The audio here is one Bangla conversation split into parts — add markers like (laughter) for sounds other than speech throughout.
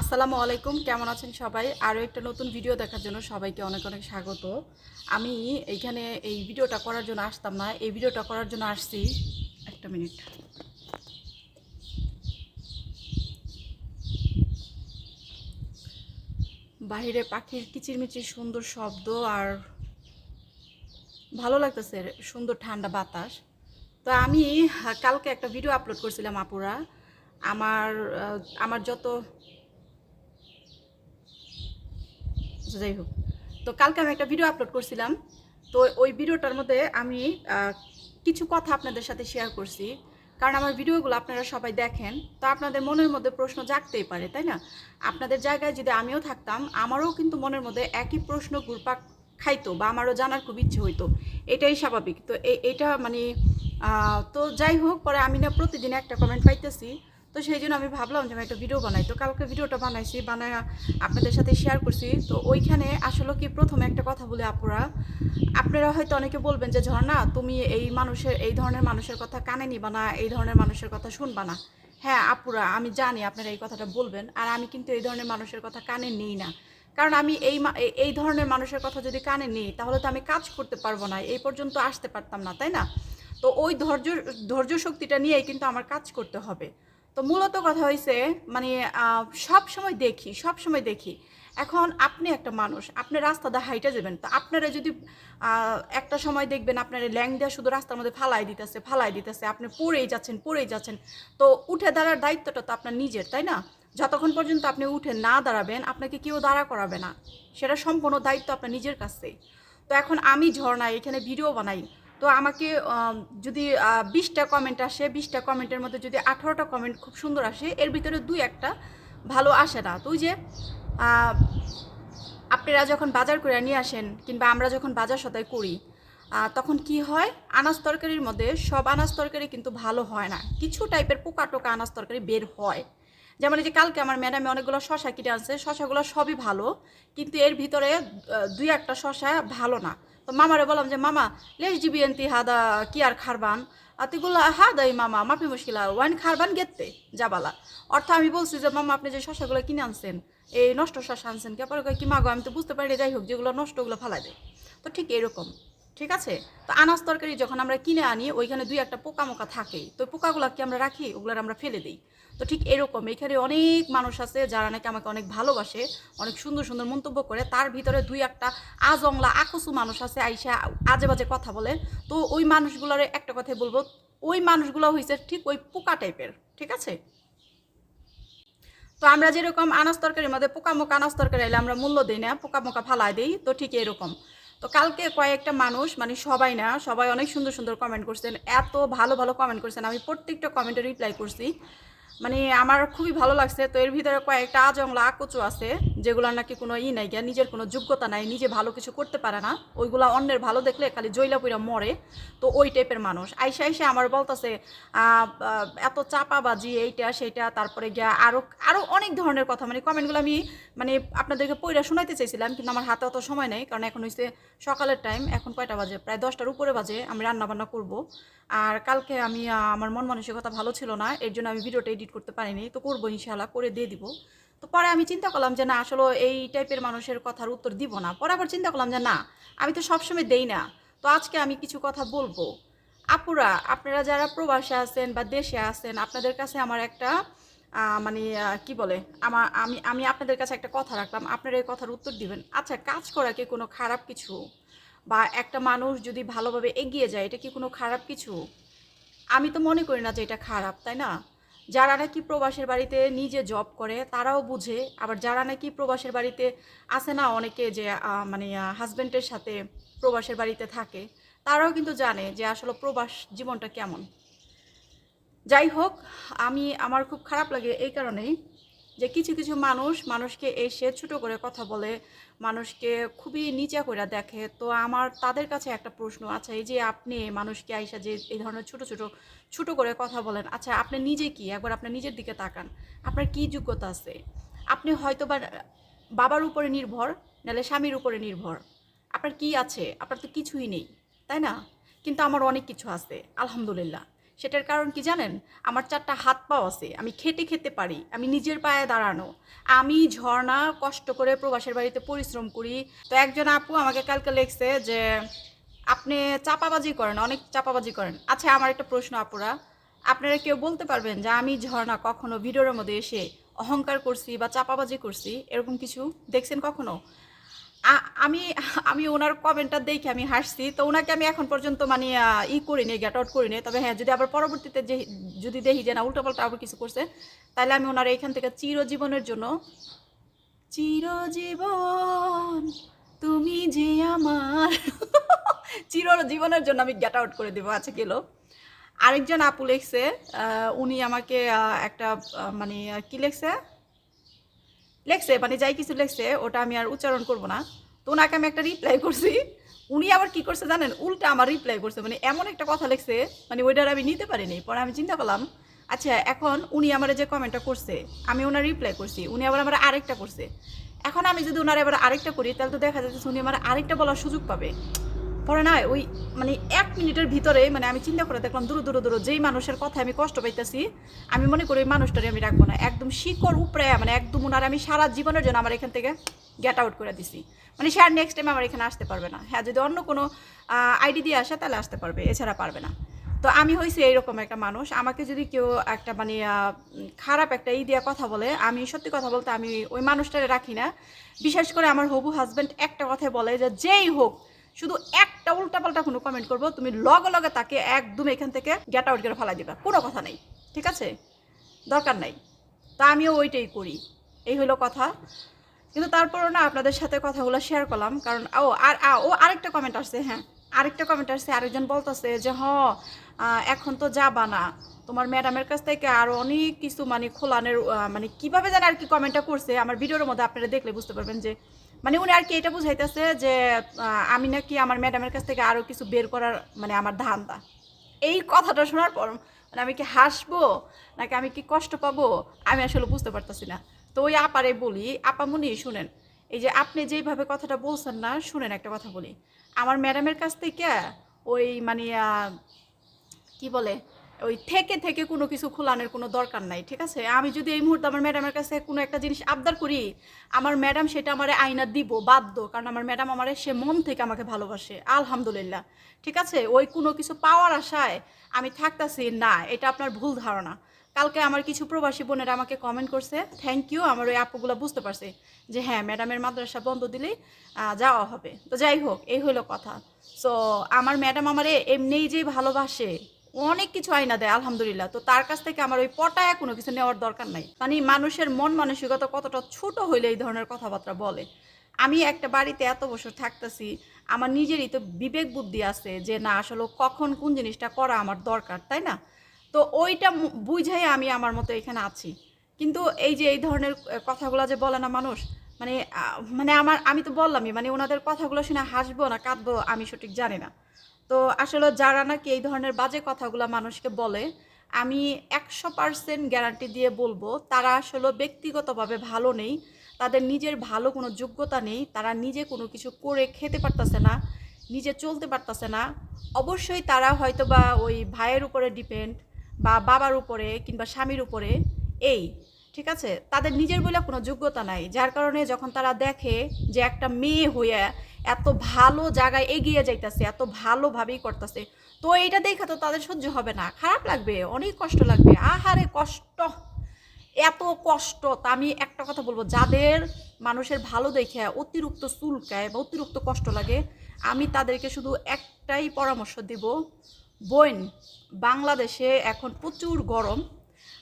আসসালামু আলাইকুম, কেমন আছেন সবাই? আরও একটা নতুন ভিডিও দেখার জন্য সবাইকে অনেক অনেক স্বাগত। আমি এইখানে এই ভিডিওটা করার জন্য আসতাম না। এই ভিডিওটা করার জন্য আসছি। একটা মিনিট বাইরে পাখির কিচিরমিচির সুন্দর শব্দ আর ভালো লাগতেছে সুন্দর ঠান্ডা বাতাস। তো আমি কালকে একটা ভিডিও আপলোড করছিলাম আপুরা। আমার আমার যত আচ্ছা, যাই হোক। তো কালকে আমি একটা ভিডিও আপলোড করছিলাম। তো ওই ভিডিওটার মধ্যে আমি কিছু কথা আপনাদের সাথে শেয়ার করছি। কারণ আমার ভিডিওগুলো আপনারা সবাই দেখেন। তো আপনাদের মনের মধ্যে প্রশ্ন জাগতেই পারে, তাই না? আপনাদের জায়গায় যদি আমিও থাকতাম, আমারও কিন্তু মনের মধ্যে একই প্রশ্ন ঘুরপাক খাইতো বা আমারও জানার খুব ইচ্ছে হইতো। এটাই স্বাভাবিক। তো এটা মানে তো যাই হোক, পরে আমি না প্রতিদিন একটা কমেন্ট পাইতেছি। তো সেই জন্য আমি ভাবলাম যে আমি একটা ভিডিও বানাই। তো কালকে ভিডিওটা বানাইছি, বানায় আপনাদের সাথে শেয়ার করছি। তো ওইখানে আসলে কি প্রথমে একটা কথা বলি আপুরা, আপনারা হয়তো অনেকে বলবেন যে, ঝর্ণা, তুমি এই মানুষের, এই ধরনের মানুষের কথা কানে নিবা না, এই ধরনের মানুষের কথা শুনবা না। হ্যাঁ আপুরা, আমি জানি আপনারা এই কথাটা বলবেন, আর আমি কিন্তু এই ধরনের মানুষের কথা কানে নিই না। কারণ আমি এই এই ধরনের মানুষের কথা যদি কানে নিই, তাহলে তো আমি কাজ করতে পারব না, এই পর্যন্ত আসতে পারতাম না, তাই না? তো ওই ধৈর্য ধৈর্য শক্তিটা নিয়েই কিন্তু আমার কাজ করতে হবে। তো মূলত কথা হয়েছে মানে সব সময় দেখি, সব সময় দেখি। এখন আপনি একটা মানুষ, আপনি রাস্তা দিয়ে হাইটে যাবেন। তো আপনারা যদি একটা সময় দেখবেন আপনার ল্যাং দেওয়া শুধু রাস্তার মধ্যে ফালাই দিতেছে ফালাই দিতেছে, আপনি পড়েই যাচ্ছেন পড়েই যাচ্ছেন। তো উঠে দাঁড়ার দায়িত্বটা তো আপনার নিজের, তাই না? যতক্ষণ পর্যন্ত আপনি উঠে না দাঁড়াবেন, আপনাকে কেউ দাঁড়া করাবে না। সেটা সম্পূর্ণ দায়িত্ব আপনার নিজের কাছে। তো এখন আমি ঝর্ণা এখানে ভিডিও বানাই। তো আমাকে যদি বিশটা কমেন্ট আসে, বিশটা কমেন্টের মধ্যে যদি আঠারোটা কমেন্ট খুব সুন্দর আসে, এর ভিতরে দুই একটা ভালো আসে না। তো যে আপনারা যখন বাজার করে নিয়ে আসেন কিংবা আমরা যখন বাজার সদাই করি তখন কি হয়? আনাজ তরকারির মধ্যে সব আনাজ তরকারি কিন্তু ভালো হয় না। কিছু টাইপের পোকা টোকা আনাজ তরকারি বের হয়। যেমন এই যে কালকে আমার ম্যাডামে অনেকগুলো শশা কিনে আনছে, শশাগুলো সবই ভালো, কিন্তু এর ভিতরে দুই একটা শশা ভালো না। তো মামারে বললাম যে, মামা, লেস জিবি এনতি হাদা কি আর খারবান? আতিগুলো হাদাই মামা মাপি মুশকিলা, ওয়াইন খারবান গেতে যাবালা। অর্থ আমি বলছি যে, মামা, আপনি যে শশাগুলো কিনে আনছেন, এই নষ্ট শশা আনছেন, কে পরে কি, মাগো, আমি তো বুঝতে পারি যাই হোক, যেগুলো নষ্ট, ওগুলো দেয় তো ঠিক এরকম। ঠিক আছে? তো আনাজ তরকারি যখন আমরা কিনে আনি, ওইখানে দুই একটা পোকা মোকা থাকেই। তো ওই পোকাগুলো কি আমরা রাখি? ওগুলো আমরা ফেলে দিই। তো ঠিক এরকম। এখানে অনেক মানুষ আছে যারা নাকি আমাকে অনেক ভালোবাসে, অনেক সুন্দর সুন্দর মন্তব্য করে। তার ভিতরে দুই একটা আজংলা আকসু মানুষ আছে, আইসা আজে বাজে কথা বলে। তো ওই মানুষগুলোর একটা কথাই বলব, ওই মানুষগুলো হয়েছে ঠিক ওই পোকা টাইপের, ঠিক আছে? তো আমরা যেরকম আনাজ তরকারির মধ্যে পোকা মোকা আনাজ তরকারি এলে আমরা মূল্য দিই না পোকা মোকা ফালাই দিই, তো ঠিক এরকম। তো কালকে কয়েকটা মানুষ মানে সবাই না, সবাই অনেক সুন্দর সুন্দর কমেন্ট করছেন, এত ভালো ভালো কমেন্ট করছেন। আমি প্রত্যেকটা কমেন্টে রিপ্লাই করছি। মানে আমার খুবই ভালো লাগছে। তো এর ভিতরে কয়েকটা আজংলা আকচু আছে। যেগুলোর নাকি কোনো ই নাই, গিয়া নিজের কোনো যোগ্যতা নাই, নিজে ভালো কিছু করতে পারে না, ওইগুলা অন্যের ভালো দেখলে খালি জৈলা পুইরা মরে। তো ওই টাইপের মানুষ। আইসা আইসা আমার বলতেছে এত চাপাবাজি, এইটা, সেইটা, তারপরে গিয়া আরও আরও অনেক ধরনের কথা। মানে কমেন্টগুলো আমি মানে আপনাদেরকে পইরা শোনাইতে চাইছিলাম, কিন্তু আমার হাতে অত সময় নেই, কারণ এখন হচ্ছে সকালের টাইম এখন কয়টা বাজে? প্রায় দশটার উপরে বাজে, আমি রান্না বান্না করব। আর কালকে আমি আমার মন মানসিকতা ভালো ছিল না, এর জন্য আমি ভিডিওটা এডিট করতে পারিনি। তো করব ইনশাল্লাহ করে দিয়ে দিব। তো পরে আমি চিন্তা করলাম যে না, আসলে এই টাইপের মানুষের কথার উত্তর দিব না। পরে আবার চিন্তা করলাম যে না, আমি তো সবসময় দেই না। তো আজকে আমি কিছু কথা বলব। আপুরা, আপনারা যারা প্রবাসে আছেন বা দেশে আছেন, আপনাদের কাছে আমার একটা মানে কি বলে আমার আমি আমি আপনাদের কাছে একটা কথা রাখলাম। আপনারা এই কথার উত্তর দিবেন। আচ্ছা কাজ করা কি কোনো খারাপ কিছু? বা একটা মানুষ যদি ভালোভাবে এগিয়ে যায়, এটা কি কোনো খারাপ কিছু? আমি তো মনে করি না যে এটা খারাপ, তাই না? যারা নাকি প্রবাসের বাড়িতে নিজে জব করে, তারাও বুঝে। আবার যারা নাকি প্রবাসের বাড়িতে আসে না, অনেকে যে মানে হাজব্যান্ডের সাথে প্রবাসের বাড়িতে থাকে, তারাও কিন্তু জানে যে আসলে প্রবাস জীবনটা কেমন। যাই হোক, আমি, আমার খুব খারাপ লাগে এই কারণেই। যে কিছু কিছু মানুষ মানুষকে এসে ছোট করে কথা বলে, মানুষকে খুবই নিচা করে দেখে। তো আমার তাদের কাছে একটা প্রশ্ন আচ্ছা এই যে আপনি মানুষকে আইসা যে এই ধরনের ছোট ছোট ছোট করে কথা বলেন আচ্ছা আপনি নিজে কি? একবার আপনার নিজের দিকে তাকান। আপনার কি যোগ্যতা আছে? আপনি হয়তো বা বাবার উপরে নির্ভর, নাহলে স্বামীর উপরে নির্ভর। আপনার কি আছে? আপনার তো কিছুই নেই, তাই না? কিন্তু আমার অনেক কিছু আছে, আলহামদুলিল্লাহ। সেটার কারণ কি জানেন? আমার চারটা হাত পাও আছে, আমি খেটে খেতে পারি, আমি নিজের পায়ে দাঁড়ানো। আমি ঝর্ণা কষ্ট করে প্রবাসের বাড়িতে পরিশ্রম করি। তো একজন আপু আমাকে কালকে লিখছে যে, আপনি চাপাবাজি করেন, অনেক চাপাবাজি করেন। আচ্ছা আমার একটা প্রশ্ন আপুরা। আপনারা কেউ বলতে পারবেন যে, আমি ঝর্ণা কখনো ভিডিওর মধ্যে এসে অহংকার করছি বা চাপাবাজি করছি? এরকম কিছু দেখছেন কখনো? আমি আমি ওনার কমেন্টটা দেখে আমি হাসছি। তো ওনাকে আমি এখন পর্যন্ত মানে ই করিনি গেট আউট করিনি। তবে হ্যাঁ যদি আবার পরবর্তীতে যে, যদি দেখি যে না, উল্টোপাল্টা আবার কিছু করছে, তাহলে আমি ওনার এখান থেকে চিরজীবনের জন্য, চিরজীবন তুমি যে আমার, চিরজীবনের জন্য আমি গেট আউট করে দেবো, আছে গেল আরেকজন আপু লেখছে উনি আমাকে একটা মানে কি লিখছে? লেখছে মানে যাই কিছু লেখছে, ওটা আমি আর উচ্চারণ করব না। তো ওনাকে আমি একটা রিপ্লাই করছি। উনি আবার কি করছে জানেন? উল্টা আমার রিপ্লাই করছে মানে এমন একটা কথা লেখছে মানে ওইটার আমি নিতে পারিনি, পরে আমি চিন্তা করলাম আচ্ছা এখন উনি আমার যে কমেন্টটা করছে, আমি ওনার রিপ্লাই করছি, উনি আবার আমার আরেকটা করছে। এখন আমি যদি ওনার এবার আরেকটা করি, তাহলে তো দেখা যাচ্ছে উনি আমার আরেকটা বলার সুযোগ পাবে। পরে না ওই মানে এক মিনিটের ভিতরে মানে আমি চিন্তা করে দেখলাম দূর দূর দূর, যেই মানুষের কথা আমি কষ্ট পাইতেছি, আমি মনে করি ওই মানুষটারে আমি রাখব না। একদম শিকড় উপরে মানে একদম ওনার আমি সারা জীবনের জন্য আমার এখান থেকে গেট আউট করে দিছি। মানে সে আর নেক্সট টাইম আমার এখানে আসতে পারবে না। হ্যাঁ যদি অন্য কোনো আইডি দিয়ে আসে তাহলে আসতে পারবে, এছাড়া পারবে না। তো আমি হয়েছি এইরকম একটা মানুষ। আমাকে যদি কেউ একটা মানে খারাপ একটা ই দিয়ে কথা বলে, আমি সত্যি কথা বলতে আমি ওই মানুষটারে রাখি না। বিশেষ করে আমার হবু হাজব্যান্ড একটা কথাই বলে যে, যেই হোক শুধু একটা উল্টাপাল্টা কোনো কমেন্ট করব, তুমি লগে লগে তাকে একদম এখান থেকে গেট আউট করে ফেলা দিবা। কোনো কথা নেই, ঠিক আছে? দরকার নাই। তা আমিও ওইটাই করি। এই হলো কথা। কিন্তু তারপরও না আপনাদের সাথে কথাগুলো শেয়ার করলাম, কারণ, ও, আর ও আরেকটা কমেন্ট আসছে হ্যাঁ? আরেকটা কমেন্ট আসছে, আরেকজন বলতেছে যে, হ এখন তো যাবা না। তোমার ম্যাডামের কাছ থেকে আরও অনেক কিছু মানে খোলানের মানে কীভাবে যেন আর কি কমেন্টটা করছে। আমার ভিডিওর মধ্যে আপনারা দেখলে বুঝতে পারবেন যে মানে উনি আর কি এটা বুঝাইতেছে যে আমি নাকি আমার ম্যাডামের কাছ থেকে আরও কিছু বের করার মানে আমার ধান্দা। এই কথাটা শোনার পর মানে আমি কি হাসবো? নাকি আমি কি কষ্ট পাবো? আমি আসলে বুঝতে পারতাছি না। তো ওই আপারে বলি আপামনি শুনেন। এই যে আপনি যেইভাবে কথাটা বলছেন না, শুনেন একটা কথা বলি। আমার ম্যাডামের কাছ থেকে ওই মানে কি বলে ওই থেকে থেকে কোনো কিছু খোলানোর কোনো দরকার নাই, ঠিক আছে? আমি যদি এই মুহূর্তে আমার ম্যাডামের কাছে কোনো একটা জিনিস আবদার করি, আমার ম্যাডাম সেটা আমার আয়না দিব বাধ্য, কারণ আমার ম্যাডাম আমারে, সে মন থেকে আমাকে ভালোবাসে, আলহামদুলিল্লাহ, ঠিক আছে? ওই কোনো কিছু পাওয়ার আশায় আমি থাকতাছি, না, এটা আপনার ভুল ধারণা। কালকে আমার কিছু প্রবাসী বোনেরা আমাকে কমেন্ট করছে থ্যাংক ইউ আমার ওই আপুগুলো বুঝতে পারছে যে হ্যাঁ ম্যাডামের মাদ্রাসা বন্ধ দিলেই যাওয়া হবে। তো যাই হোক, এই হলো কথা। সো আমার ম্যাডাম আমারে এমনিই যে ভালোবাসে অনেক কিছু আইনা দেয়, আলহামদুলিল্লাহ। তো তার কাছ থেকে আমার ওই পটায় কোনো কিছু নেওয়ার দরকার নাই। মানে মানুষের মন মানসিকতা কতটা ছোট হইলে এই ধরনের কথাবার্তা বলে। আমি একটা বাড়িতে এত বছর থাকতেছি, আমার নিজেরই তো বিবেক বুদ্ধি আছে যে, না, আসলে কখন কোন জিনিসটা করা আমার দরকার, তাই না? তো ওইটা বুঝাই আমি আমার মতো এখানে আছি। কিন্তু এই যে, এই ধরনের কথাগুলো যে বলে না মানুষ মানে মানে আমার, আমি তো বললামই মানে ওনাদের কথাগুলো শুনে হাসবো না, কাঁদবো, আমি সঠিক জানি না। তো আসলে যারা নাকি এই ধরনের বাজে কথাগুলো মানুষকে বলে, আমি একশো পার্সেন্ট গ্যারান্টি দিয়ে বলব, তারা আসলে ব্যক্তিগতভাবে ভালো নেই, তাদের নিজের ভালো কোনো যোগ্যতা নেই, তারা নিজে কোনো কিছু করে খেতে পারতেছে না, নিজে চলতে পারতেছে না। অবশ্যই তারা হয়তো বা ওই ভাইয়ের উপরে ডিপেন্ড বা বাবার উপরে কিংবা স্বামীর উপরে এই, ঠিক আছে? তাদের নিজের বলে কোনো যোগ্যতা নাই, যার কারণে যখন তারা দেখে যে একটা মেয়ে হইয়া এত ভালো জায়গায় এগিয়ে যাইতাছে, এত ভালোভাবেই করতেছে। তো এইটা দেখা তো তাদের সহ্য হবে না। খারাপ লাগবে, অনেক কষ্ট লাগবে। আহারে কষ্ট! এত কষ্ট! তা আমি একটা কথা বলব, যাদের মানুষের ভালো দেখে অতিরিক্ত চুলকায় বা অতিরিক্ত কষ্ট লাগে, আমি তাদেরকে শুধু একটাই পরামর্শ দিব, বোন, বাংলাদেশে এখন প্রচুর গরম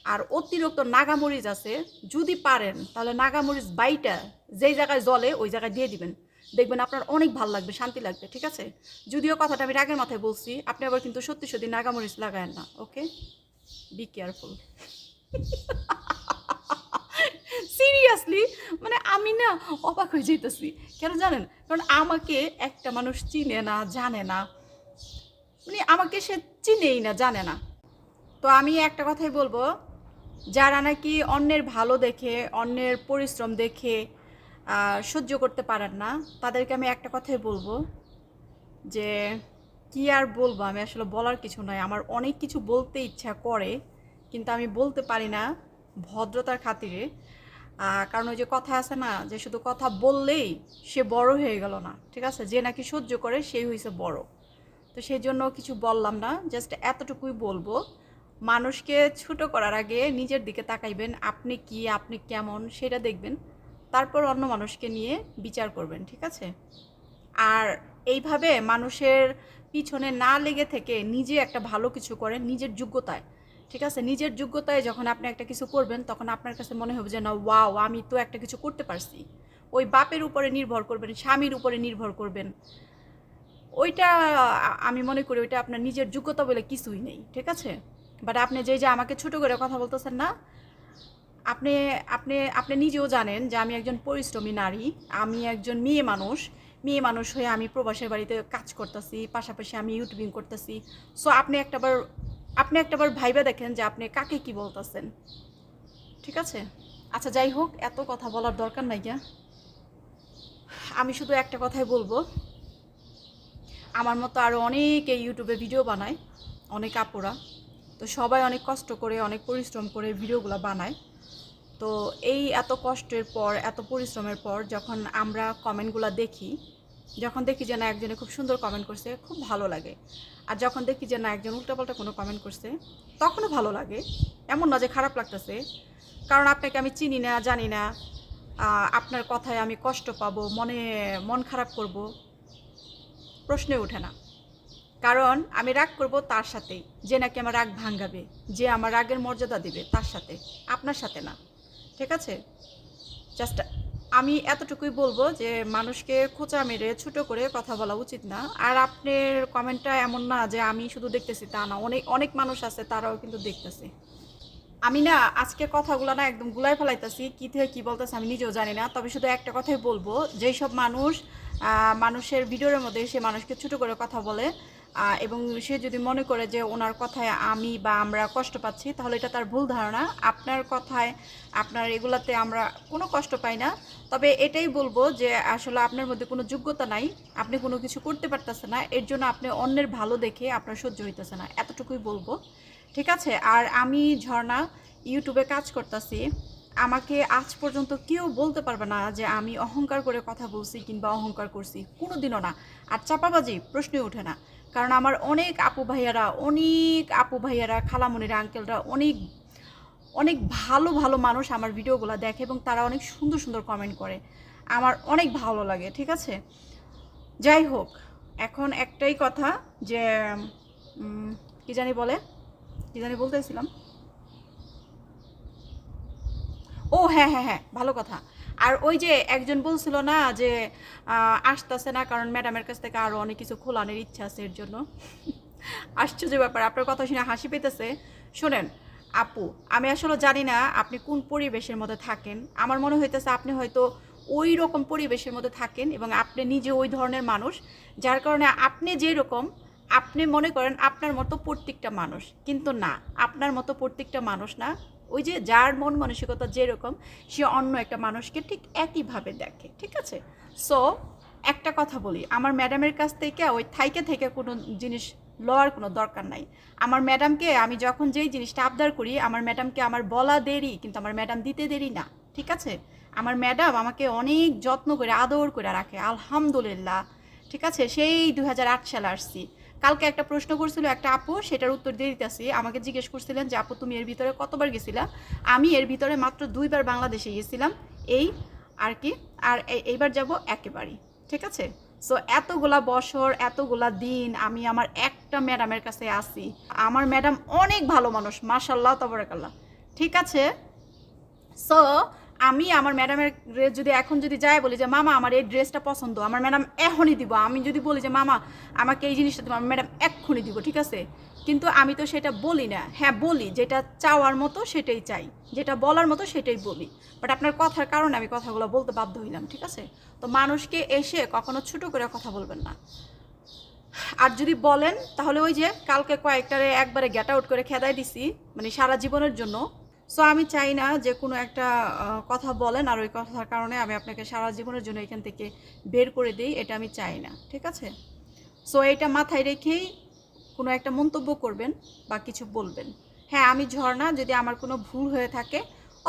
আর অতিরিক্ত নাগামরিচ আছে। যদি পারেন, তাহলে নাগামরিচ বাইটা যেই জায়গায় জলে, ওই জায়গায় দিয়ে দিবেন। দেখবেন আপনার অনেক ভালো লাগবে, শান্তি লাগবে, ঠিক আছে? যদিও কথাটা আমি রাগের মাথায় বলছি, আপনি আবার কিন্তু সত্যি সত্যি নাগামরিচ লাগায়েন না, ওকে? বি কেয়ারফুল সিরিয়াসলি মানে আমি না অবাক হয়ে যেতেছি কেন জানেন? কারণ আমাকে একটা মানুষ চিনে না, জানে না। মানে আমাকে সে চিনেই না, জানে না। তো আমি একটা কথাই বলব, যারা নাকি অন্যের ভালো দেখে, অন্যের পরিশ্রম দেখে সহ্য করতে পারেন না। তাদেরকে আমি একটা কথাই বলব যে, কি আর বলব? আমি আসলে বলার কিছু নয়। আমার অনেক কিছু বলতে ইচ্ছা করে, কিন্তু আমি বলতে পারি না ভদ্রতার খাতিরে। কারণ ওই যে কথা আছে না, যে শুধু কথা বললেই সে বড় হয়ে গেল না, ঠিক আছে? যে নাকি সহ্য করে, সেই হয়েছে বড়। তো সেই জন্য কিছু বললাম না, জাস্ট এতটুকুই বলব। মানুষকে ছোট করার আগে নিজের দিকে তাকাইবেন, আপনি কি, আপনি কেমন, সেটা দেখবেন। তারপর অন্য মানুষকে নিয়ে বিচার করবেন, ঠিক আছে? আর এইভাবে মানুষের পিছনে না লেগে থেকে নিজে একটা ভালো কিছু করেন, নিজের যোগ্যতায়, ঠিক আছে? নিজের যোগ্যতায় যখন আপনি একটা কিছু করবেন, তখন আপনার কাছে মনে হবে যে, না, ওয়াও, আমি তো একটা কিছু করতে পারছি। ওই বাপের উপরে নির্ভর করবেন, স্বামীর উপরে নির্ভর করবেন। ওইটা আমি মনে করি ওইটা আপনার নিজের যোগ্যতা বলে কিছুই নেই, ঠিক আছে? বাট আপনি যে যে আমাকে ছোট করে কথা বলতেছেন না আপনি আপনি আপনি নিজেও জানেন যে আমি একজন পরিশ্রমী নারী, আমি একজন মেয়ে মানুষ মেয়ে মানুষ হয়ে আমি প্রবাসের বাড়িতে কাজ করতেছি, পাশাপাশি আমি ইউটিউবিং করতেছি। সো আপনি একটাবার আপনি একটাবার ভাইবা দেখেন যে আপনি কাকে কি বলতেছেন। ঠিক আছে? আচ্ছা যাই হোক, এত কথা বলার দরকার নাই গিয়া। আমি শুধু একটা কথাই বলব। আমার মতো আরও অনেকে ইউটিউবে ভিডিও বানায়, অনেক আপুরা। তো সবাই অনেক কষ্ট করে, অনেক পরিশ্রম করে ভিডিওগুলো বানায়। তো এই এত কষ্টের পর, এত পরিশ্রমের পর যখন আমরা কমেন্টগুলো দেখি, যখন দেখি যে না, একজনে খুব সুন্দর কমেন্ট করছে, খুব ভালো লাগে। আর যখন দেখি যে না, একজন উল্টাপাল্টা কোনো কমেন্ট করছে, তখনও ভালো লাগে। এমন না যে খারাপ লাগতেছে। কারণ আপনাকে আমি চিনি না, জানি না। আপনার কথায় আমি কষ্ট পাবো, মনে, মন খারাপ করব। প্রশ্নে ওঠে না। কারণ আমি রাগ করব তার সাথেই যে নাকি আমার রাগ ভাঙ্গাবে যে আমার রাগের মর্যাদা দিবে তার সাথে, আপনার সাথে না। ঠিক আছে? জাস্ট আমি এতটুকুই বলব যে, মানুষকে খোঁচা মেরে ছোটো করে কথা বলা উচিত না। আর আপনার কমেন্টটা এমন না যে, আমি শুধু দেখতেছি তা না। অনেক অনেক মানুষ আছে, তারাও কিন্তু দেখতেছে। আমি না, আজকে কথাগুলো না একদম গুলাই ফেলাইতেছি, কী থেকে কী বলতেছে আমি নিজেও জানি না। তবে শুধু একটা কথাই বলব, যেই সব মানুষ মানুষের ভিডিওর মধ্যে সে মানুষকে ছোটো করে কথা বলে এবং সে যদি মনে করে যে ওনার কথায় আমি বা আমরা কষ্ট পাচ্ছি, তাহলে এটা তার ভুল ধারণা। আপনার কথায় আপনার এগুলাতে আমরা কোনো কষ্ট পাই না। তবে এটাই বলব যে আসলে আপনার মধ্যে কোনো যোগ্যতা নাই, আপনি কোনো কিছু করতে পারতেছে না, এর জন্য আপনি অন্যের ভালো দেখে আপনার সহ্য হইতেছে না। এতটুকুই বলব। ঠিক আছে? আর আমি ঝর্ণা ইউটিউবে কাজ করতেছি। আমাকে আজ পর্যন্ত কেউ বলতে পারবে না যে আমি অহংকার করে কথা বলছি কিংবা অহংকার করছি। কোনোদিনও না। আর চাপাবাজি প্রশ্নই ওঠে না। কারণ আমার অনেক আপু ভাইয়ারা, অনেক আপু ভাইয়ারা খালামনিরা আঙ্কেলরা অনেক অনেক ভালো ভালো মানুষ আমার ভিডিওগুলো দেখে এবং তারা অনেক সুন্দর সুন্দর কমেন্ট করে। আমার অনেক ভালো লাগে, ঠিক আছে? যাই হোক, এখন একটাই কথা যে কি জানি বলে? কি জানি বলতেছিলাম ও হ্যাঁ হ্যাঁ হ্যাঁ ভালো কথা। আর ওই যে একজন বলছিল না যে আসতেছে না কারণ ম্যাডামের কাছ থেকে আরও অনেক কিছু খোলানোর ইচ্ছা আছে এর জন্য। আশ্চর্য ব্যাপার, আপনার কথা শুনে হাসি পেতেছে। শোনেন, আপু, আমি আসলে জানি না আপনি কোন পরিবেশের মধ্যে থাকেন। আমার মনে হইতেছে আপনি হয়তো ওই রকম পরিবেশের মধ্যে থাকেন এবং আপনি নিজে ওই ধরনের মানুষ। যার কারণে আপনি যেই রকম আপনি মনে করেন আপনার মতো প্রত্যেকটা মানুষ। কিন্তু না, আপনার মতো প্রত্যেকটা মানুষ না। ওই যে যার মন মানসিকতা যেরকম, সে অন্য একটা মানুষকে ঠিক একইভাবে দেখে, ঠিক আছে? সো একটা কথা বলি, আমার ম্যাডামের কাছ থেকে ওই থাইকে থেকে কোনো জিনিস লওয়ার কোনো দরকার নাই। আমার ম্যাডামকে আমি যখন যেই জিনিসটা আবদার করি, আমার ম্যাডামকে আমার বলা দেরি, কিন্তু আমার ম্যাডাম দিতে দেরি না, ঠিক আছে? আমার ম্যাডাম আমাকে অনেক যত্ন করে, আদর করে রাখে, আলহামদুলিল্লাহ, ঠিক আছে? সেই দু হাজার আট সালে আসছি। কালকে একটা প্রশ্ন করছিল, একটা আপু, সেটার উত্তর দিয়ে দিতেছি। আমাকে জিজ্ঞেস করছিলেন যে, আপু, তুমি এর ভিতরে কতবার গেছিলা? আমি এর ভিতরে মাত্র দুইবার বাংলাদেশে গেছিলাম, এই আর কি, আর এই- এইবার যাব একেবারেই, ঠিক আছে? সো এতগুলা বছর, এতগুলা দিন আমি আমার একটা ম্যাডামের কাছে আসি আমার ম্যাডাম অনেক ভালো মানুষ মাশাল্লাহ তবরাকাল্লাহ, ঠিক আছে? সো আমি আমার ম্যাডামের যদি এখন যদি যাই বলি যে, মামা, আমার এই ড্রেসটা পছন্দ, আমার ম্যাডাম এখনই দিব। আমি যদি বলি যে, মামা, আমাকে এই জিনিসটা দিব, আমার ম্যাডাম এক্ষুনি দিব, ঠিক আছে? কিন্তু আমি তো সেটা বলি না। হ্যাঁ বলি, যেটা চাওয়ার মতো সেটাই চাই, যেটা বলার মতো সেটাই বলি। বাট আপনার কথার কারণে আমি কথাগুলো বলতে বাধ্য হইলাম, ঠিক আছে? তো মানুষকে এসে কখনো ছোট করে কথা বলবেন না। আর যদি বলেন, তাহলে ওই যে কালকে কয়েকটারে একবারে গেট আউট করে খেদাই দিছি মানে সারা জীবনের জন্য। সো আমি চাই না যে কোনো একটা কথা বলেন আর ওই কথার কারণে আমি আপনাকে সারা জীবনের জন্য এখান থেকে বের করে দিই, এটা আমি চাই না, ঠিক আছে? সো এটা মাথায় রেখেই কোনো একটা মন্তব্য করবেন বা কিছু বলবেন। হ্যাঁ আমি ঝর্ণা, যদি আমার কোনো ভুল হয়ে থাকে,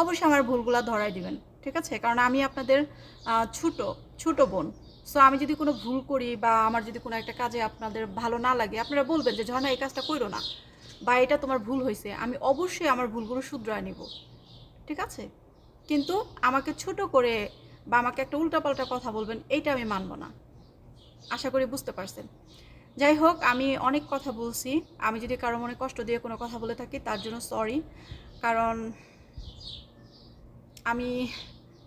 অবশ্যই আমার ভুলগুলো ধরাই দিবেন, ঠিক আছে? কারণ আমি আপনাদের ছোট ছোট বোন। সো আমি যদি কোনো ভুল করি বা আমার যদি কোনো একটা কাজে আপনাদের ভালো না লাগে, আপনারা বলবেন যে, ঝর্ণা, এই কাজটা করো না। বা এটা তোমার ভুল হয়েছে, আমি অবশ্যই আমার ভুলগুলো শুধরায় নিব। ঠিক আছে? কিন্তু আমাকে ছোট করে বা আমাকে একটা উল্টাপাল্টা কথা বলবেন, এইটা আমি মানব না। আশা করি বুঝতে পারছেন। যাই হোক, আমি অনেক কথা বলছি। আমি যদি কারও মনে কষ্ট দিয়ে কোনো কথা বলে থাকি, তার জন্য সরি কারণ আমি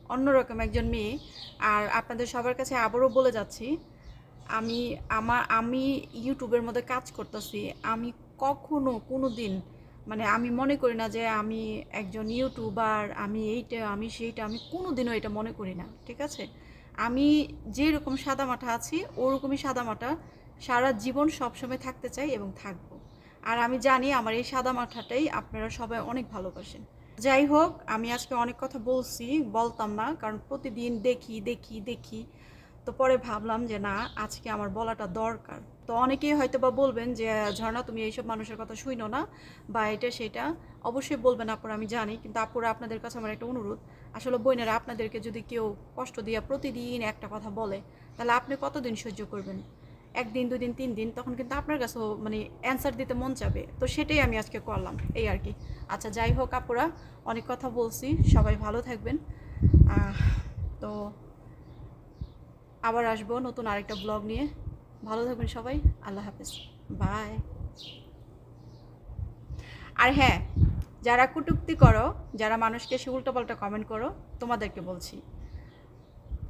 অন্যরকম একজন মেয়ে, আর আপনাদের সবার কাছে আবারও বলে যাচ্ছি, আমি আমার, আমি ইউটিউবের মধ্যে কাজ করতেছি। আমি কখনো কোনো দিন মানে আমি মনে করি না যে আমি একজন ইউটিউবার, আমি এইটা, আমি সেইটা, আমি কোনো দিনও এটা মনে করি না, ঠিক আছে? আমি যেরকম সাদামাটা আছি, ওরকমই সাদামাটা সারা জীবন সবসময় থাকতে চাই এবং থাকব। আর আমি জানি আমার এই সাদামাটাটাই আপনারা সবাই অনেক ভালোবাসেন। যাই হোক, আমি আজকে অনেক কথা বলছি, বলতাম না, কারণ প্রতিদিন দেখি দেখি দেখি। তো পরে ভাবলাম যে না, আজকে আমার বলাটা দরকার। তো অনেকেই হয়তো বা বলবেন যে, ঝর্ণা, তুমি এইসব মানুষের কথা শুইনো না, বা এটা সেটা। অবশ্যই বলবেন আপুরা, আমি জানি, কিন্তু আপুরা, আপনাদের কাছে আমার একটা অনুরোধ। আসলে বইনেরা আপনাদেরকে যদি কেউ কষ্ট দিয়ে প্রতিদিন একটা কথা বলে, তাহলে আপনি কতদিন সহ্য করবেন? একদিন দুই দিন তিন দিন, তখন কিন্তু আপনার কাছেও মানে অ্যান্সার দিতে মন চাবে। তো সেটাই আমি আজকে করলাম, এই আর কি। আচ্ছা যাই হোক আপুরা, অনেক কথা বলছি, সবাই ভালো থাকবেন। তো আবার আসব নতুন আরেকটা ব্লগ নিয়ে। ভালো থাকবেন সবাই, আল্লাহ হাফেজ। বাই আর হ্যাঁ যারা কটুক্তি করো, যারা মানুষকে সে উল্টোপাল্টা কমেন্ট করো, তোমাদেরকে বলছি,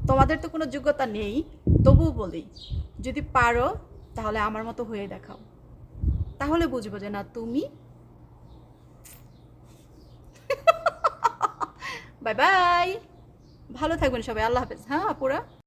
তোমাদের তো কোনো যোগ্যতা নেই, তবুও বলি, যদি পারো, তাহলে আমার মতো হয়ে দেখাও। তাহলে বুঝব যে না, তুমি (laughs) বাই বাই ভালো থাকবেন সবাই, আল্লাহ হাফেজ। হ্যাঁ আপুরা?